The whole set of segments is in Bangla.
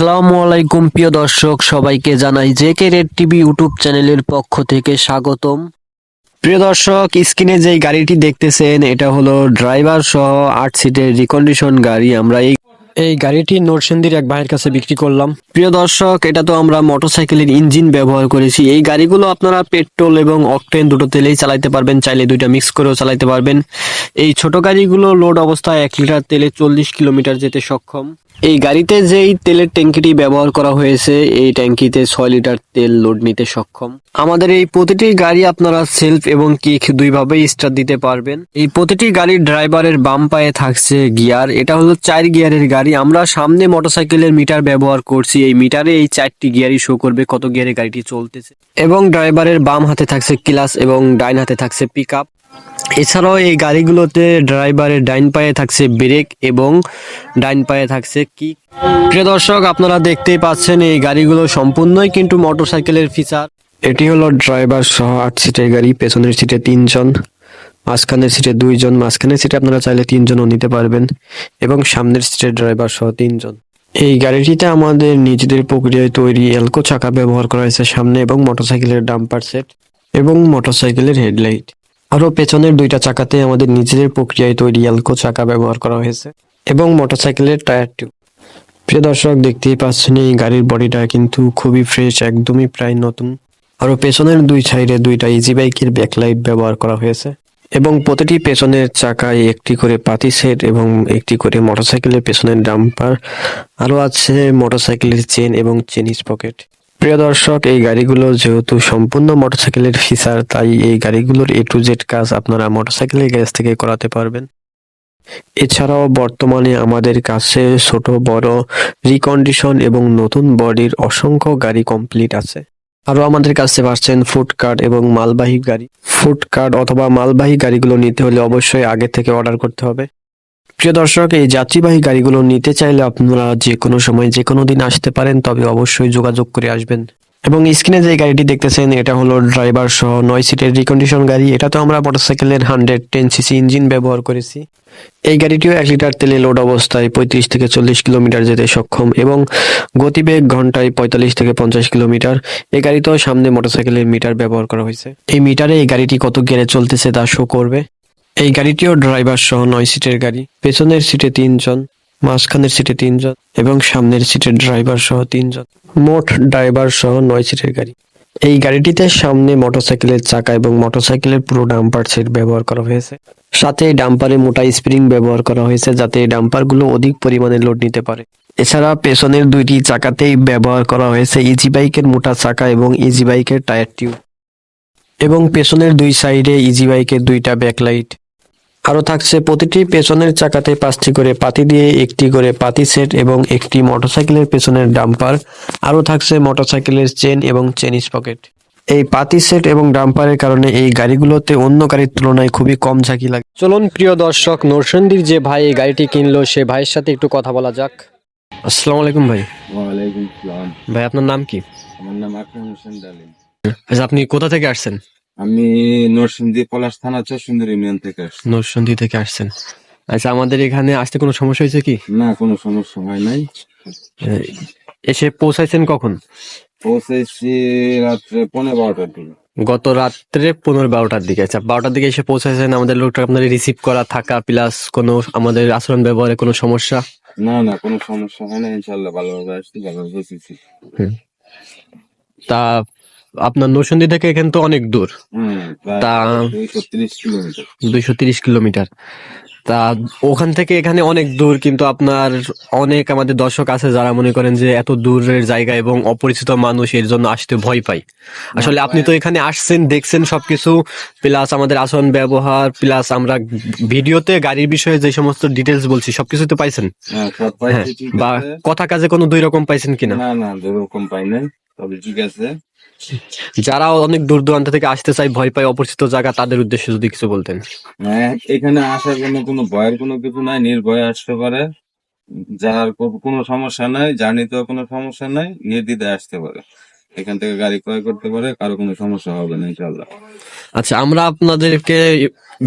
আসসালামু আলাইকুম, প্রিয় দর্শক, সবাইকে জানাই J K red TV YouTube চ্যানেলের পক্ষ থেকে স্বাগতম। প্রিয় দর্শক, স্ক্রিনে যে গাড়িটি দেখতেছেন, এটা হলো ড্রাইভার সহ আট সিটের রিকন্ডিশন গাড়ি। আমরা এই এই গাড়িটি নরসিংদীর এক ভাইয়ের কাছে বিক্রি করলাম। প্রিয় দর্শক, এটা তো আমরা মোটরসাইকেলের ইঞ্জিন ব্যবহার করেছি। এই গাড়িগুলো আপনারা পেট্রোল এবং অকটেন দুটো তেলেই চালাতে পারবেন। চাইলে দুইটা মিক্স করেও চালাতে পারবেন। এই ছোট গাড়িগুলো লোড অবস্থায় এক লিটার তেলে চল্লিশ কিলোমিটার যেতে সক্ষম। এই গাড়িতে যেই তেলের ট্যাঙ্কিটি ব্যবহার করা হয়েছে, এই ট্যাঙ্কিতে ছয় লিটার তেল লোড নিতে সক্ষম। আমাদের এই প্রতিটি গাড়ি আপনারা সেলফ এবং কিক দুইভাবেই স্টার্ট দিতে পারবেন। এই প্রতিটি গাড়ির ড্রাইভারের বাম পায়ে থাকছে গিয়ার। এটা হলো চার গিয়ারের গাড়ি। আমরা সামনে মোটরসাইকেলের মিটার ব্যবহার করছি। এই মিটারে এই চারটি গিয়ারই শো করবে কত গিয়ারে গাড়িটি চলতেছে। এবং ড্রাইভারের বাম হাতে থাকছে ক্লাস এবং ডাইন হাতে থাকছে পিক এছাড়াও এই গাড়িগুলোতে ড্রাইভারের ডাইন পায়ে থাকছে ব্রেক এবং ডাইন পায়ে থাকছে কিক। প্রিয় দর্শক, আপনারা দেখতেই পাচ্ছেন এই গাড়িগুলো সম্পূর্ণই কিন্তু মোটরসাইকেলের ফিচার। এটি হলো ড্রাইভার সহ আট সিটের গাড়ি, পেছনের সিটে তিনজন, মাঝখানের সিটে দুইজন, মাঝখানের সিটে আপনারা চাইলে তিনজনও নিতে পারবেন এবং সামনের সিটের ড্রাইভার সহ তিনজন। এই গাড়িটিতে আমাদের নিজেদের প্রক্রিয়ায় তৈরি এলকো চাকা ব্যবহার করা হয়েছে সামনে এবং মোটরসাইকেলের ডাম্পার সেট এবং মোটরসাইকেলের হেডলাইট। আরও পেছনের দুইটা চাকাতে আমাদের নিজেদের প্রক্রিয়ায় তৈরি এলকো চাকা ব্যবহার করা হয়েছে এবং মোটরসাইকেলের টায়ার টিউব। প্রিয় দর্শক, দেখতেই পাচ্ছেন, এই গাড়ির বডিটা কিন্তু খুবই ফ্রেশ, একদমই প্রায় নতুন। আরও পেছনের দুই সাইডে দুইটা ইজি বাইকের ব্যাকলাইট ব্যবহার করা হয়েছে এবং প্রতিটি পেছনের চাকায় একটি করে পাতি সেট এবং একটি করে মোটরসাইকেলের পেছনের ডাম্পার আরও আছে মোটরসাইকেলের চেন এবং চেন পকেট প্রিয় দর্শক, এই গাড়িগুলো যেহেতু সম্পূর্ণ মোটরসাইকেলের ফিচার তাই এই গাড়িগুলোর এ টু জেড কাজ আপনারা মোটরসাইকেলের গ্যারেজ থেকে করাতে পারবেন। এছাড়াও বর্তমানে আমাদের কাছে ছোট, বড় রিকন্ডিশন এবং নতুন বডির অসংখ্য গাড়ি কমপ্লিট আছে। আরও আমাদের কাছে পাচ্ছেন ফুড কার্ড এবং মালবাহী গাড়ি। ফুড কার্ড অথবা মালবাহী গাড়িগুলো নিতে হলে অবশ্যই আগে থেকে অর্ডার করতে হবে। প্রিয় দর্শক, এই যাত্রীবাহী গাড়িগুলো নিতে চাইলে আপনারা যে কোনো সময় যে কোনো দিন আসতে পারেন, তবে অবশ্যই যোগাযোগ করে আসবেন। এবং স্ক্রিনে যে গাড়িটি দেখতেছেন, এটা হলো ড্রাইভার সহ নয় সিটের রিকন্ডিশন গাড়ি। এটা তো আমরা মোটরসাইকেলের হান্ড্রেড টেন সিসি ইঞ্জিন ব্যবহার করেছি। এই গাড়িটিও এক লিটার তেলে লোড অবস্থায় পঁয়ত্রিশ থেকে চল্লিশ কিলোমিটার যেতে সক্ষম এবং গতিবেগ ঘন্টায় পঁয়তাল্লিশ থেকে পঞ্চাশ কিলোমিটার। এই গাড়িতেও সামনে মোটরসাইকেলের মিটার ব্যবহার করা হয়েছে। এই মিটারে এই গাড়িটি কত গিয়ারে চলতেছে তা শো করবে। এই গাড়িটিও ড্রাইভার সহ নয় সিটের গাড়ি। পেছনের সিটে তিনজন, মাঝখানের সিটে তিনজন এবং সামনের সিটে ড্রাইভার সহ তিনজন। মোট ড্রাইভার সহ নয় সিটের গাড়ি। এই গাড়িটিতে সামনে মোটরসাইকেলের চাকা এবং মোটরসাইকেলের পুরো ডাম্পার সেট ব্যবহার করা হয়েছে। সাথে এই ডাম্পারে মোটা স্প্রিং ব্যবহার করা হয়েছে যাতে এই ডাম্পারগুলো অধিক পরিমাণে লোড নিতে পারে। এছাড়া পেছনের দুইটি চাকাতেই ব্যবহার করা হয়েছে ইজি বাইকের মোটা চাকা এবং ইজি বাইকের টায়ার টিউব। এবং পেছনের দুই সাইডে ইজি বাইকের দুইটা ব্যাকলাইট। আরও থাকছে প্রতিটি পেছনের চাকাতে পাঁচটি করে পাতি দিয়ে একটি করে পাতি সেট এবং একটি মোটরসাইকেলের পেছনের ডাম্পার। আরও থাকছে মোটরসাইকেলের চেন এবং চেনিস পকেট। এই পাতি সেট এবং ডাম্পারের কারণে এই গাড়িগুলোতে অন্য গাড়ির তুলনায় খুবই কম ঝাঁকি লাগে। চলুন প্রিয় দর্শক নরসিংদীর যে ভাই এই গাড়িটি কিনলো সে ভাইয়ের সাথে একটু কথা বলা যাক। আসসালামু আলাইকুম ভাই। ভাই আপনার নাম কি? আমার নাম আকরাম হোসেন ডালিম। আচ্ছা আপনি কোথা থেকে আসছেন? আমি নরসিংদী পলাশ থানা চরসুন্দর ইউনিয়ন থেকে আসছি। নরসিংদী থেকে আসছেন। আচ্ছা আমাদের এখানে আসতে কোনো সমস্যা হয়েছে কি? না কোনো সমস্যা হয় নাই। এসে পৌঁছাইছেন কখন? পৌঁছেছি রাত্রে পনেরো বারোটার দিকে। গত রাত্রে পনেরো বারোটার দিকে। আচ্ছা বারোটার দিকে এসে পৌঁছাইছেন আমাদের লোকটা আপনাদের রিসিভ করা থাকা প্লাস কোনো আমাদের আচরণ ব্যবহারে কোনো সমস্যা? না না কোনো সমস্যা হয় না ইনশাল্লাহ ভালোভাবে আসছি ভালোভাবে তা আপনার নরসিংদী থেকে এখানে তো অনেক দূর। তা দুইশো তিরিশ কিলোমিটার। তা ওখান থেকে এখানে অনেক দূর কিন্তু আপনার অনেক আমাদের দর্শক আছে যারা মনে করেন যে এত দূরের জায়গা এবং অপরিচিত মানুষ এর জন্য আসতে ভয় পাই আসলে আপনি তো এখানে আসছেন দেখছেন সবকিছু প্লাস আমাদের আসন ব্যবহার প্লাস আমরা ভিডিওতে গাড়ির বিষয়ে যে সমস্ত ডিটেলস বলছি সবকিছু তো পাইছেন? হ্যাঁ হ্যাঁ বা কথা কাজে কোনো দুই রকম পাইছেন কিনা? না না পাই নাই। তবে ঠিক আছে। যারা অনেক দূর দূরান্ত থেকে আসতে চাই ভয় পায় অপরিচিত জায়গা তাদের উদ্দেশ্যে যদি কিছু বলতেন। হ্যাঁ, এখানে আসার জন্য কোনো ভয়ের কোনো কিছু নাই নির্ভয়ে আসতে পারে। যার কোনো সমস্যা নাই জার্নিতেও কোনো সমস্যা নাই নির্দ্বিধায় আসতে পারে। এখান থেকে গাড়ি ক্রয় করতে পারে কারও কোনো সমস্যা হবে না ইনশাল্লাহ আচ্ছা আমরা আপনাদেরকে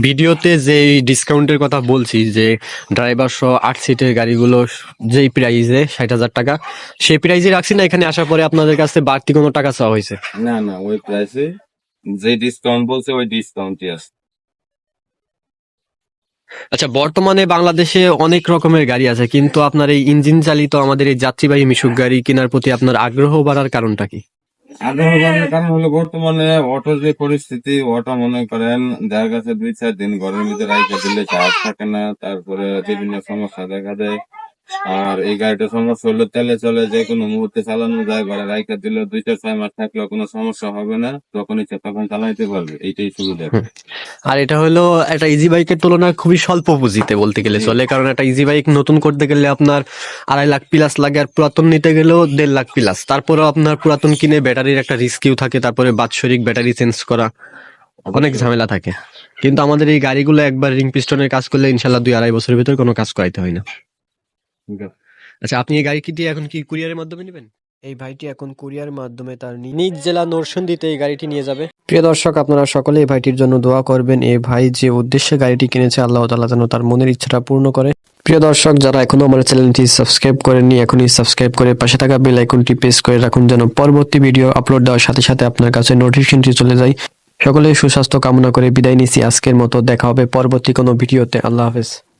ভিডিওতে যে ডিসকাউন্টের কথা বলছি যে ড্রাইভার সহ আট সিটের গাড়িগুলো যেই প্রাইজে ষাট হাজার টাকা সেই প্রাইজে রাখছি না এখানে আসার পরে আপনাদের কাছে বাড়তি কোনো টাকা চাওয়া হয়েছে? না না ওই প্রাইসে যে ডিসকাউন্ট বলছে ওই ডিসকাউন্টই আছে। আচ্ছা বর্তমানে বাংলাদেশে অনেক রকমের গাড়ি আছে কিন্তু আপনার এই ইঞ্জিন চালিত আমাদের এই যাত্রীবাহী মিশুক গাড়ি কেনার প্রতি আপনার আগ্রহ বাড়ার কারণটা কি? আগ্রহ বাড়ানোর কারণ হলো বর্তমানে অটো যে পরিস্থিতি, অটো মনে করেন, যার কাছে দুই চার দিন ঘরের ভিতরে রাইখে দিলে চার্জ থাকে না, তারপরে বিভিন্ন সমস্যা দেখা দেয়। আর এই গাড়িটা সমস্যা হলে তেলে চলে যে কোনো মুহূর্তে চালানো যায় ঘরে রাইখে দিলে দুই চার ছয় মাস থাকলেও কোনো সমস্যা হবে না যখন ইচ্ছা তখন চালাইতে পারবে এইটাই সুবিধা। আর এটা হলো একটা ইজি বাইকের তুলনায় খুবই স্বল্প পুঁজিতে বলতে গেলে চলে কারণ একটা ইজি বাইক নতুন করতে গেলে আপনার আড়াই লাখ প্লাস লাগে আর পুরাতন নিতে গেলেও দেড় লাখ প্লাস তারপরেও আপনার পুরাতন কিনে ব্যাটারির একটা রিস্কিও থাকে তারপরে বাৎসরিক ব্যাটারি চেঞ্জ করা অনেক ঝামেলা থাকে। কিন্তু আমাদের এই গাড়িগুলো একবার রিং পিস্টনের কাজ করলে ইনশাল্লাহ দুই আড়াই বছরের ভিতরে কোনো কাজ করাইতে হয় না। আচ্ছা আপনি এই গাড়ি এখন কি কুরিয়ারের মাধ্যমে এই ভাইটি এখন মাধ্যমে তার নিজ জেলা নরসিংদীতে এই গাড়িটি নিয়ে যাবে। প্রিয় দর্শক, আপনারা সকলে এই ভাইটির জন্য দোয়া করবেন। এই ভাই যে উদ্দেশ্যে গাড়িটি কিনেছে, আল্লাহ যেন তার মনের ইচ্ছাটা পূর্ণ করে। প্রিয় দর্শক, যারা এখনও আমার চ্যানেলটি সাবস্ক্রাইব করেননি, এখনই সাবস্ক্রাইব করে পাশে থাকা বেল আইকনটি প্রেস করে রাখুন যেন পরবর্তী ভিডিও আপলোড দেওয়ার সাথে সাথে আপনার কাছে নোটিফিকেশনটি চলে যায়। সকলে সুস্বাস্থ্য কামনা করে বিদায় নিচ্ছি। আজকের মতো দেখা হবে পরবর্তী কোনো ভিডিওতে। আল্লাহ হাফেজ।